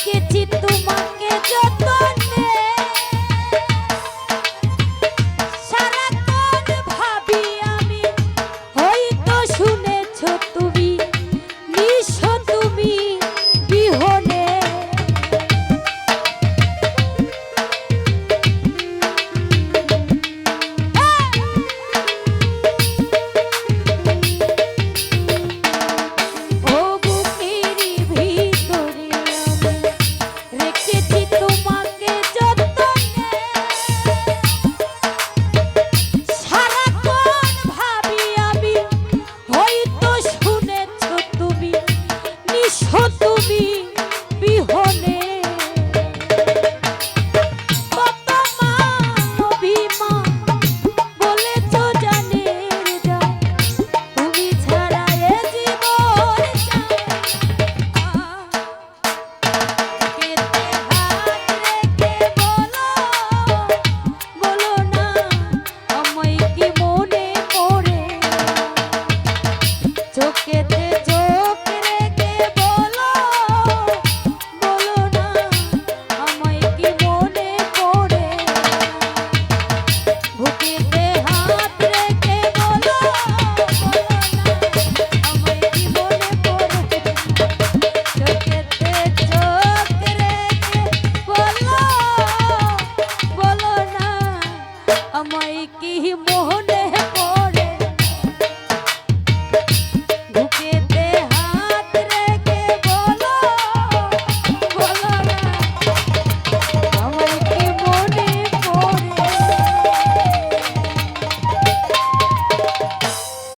দেখেছি তোমাকে যত मई की मोहन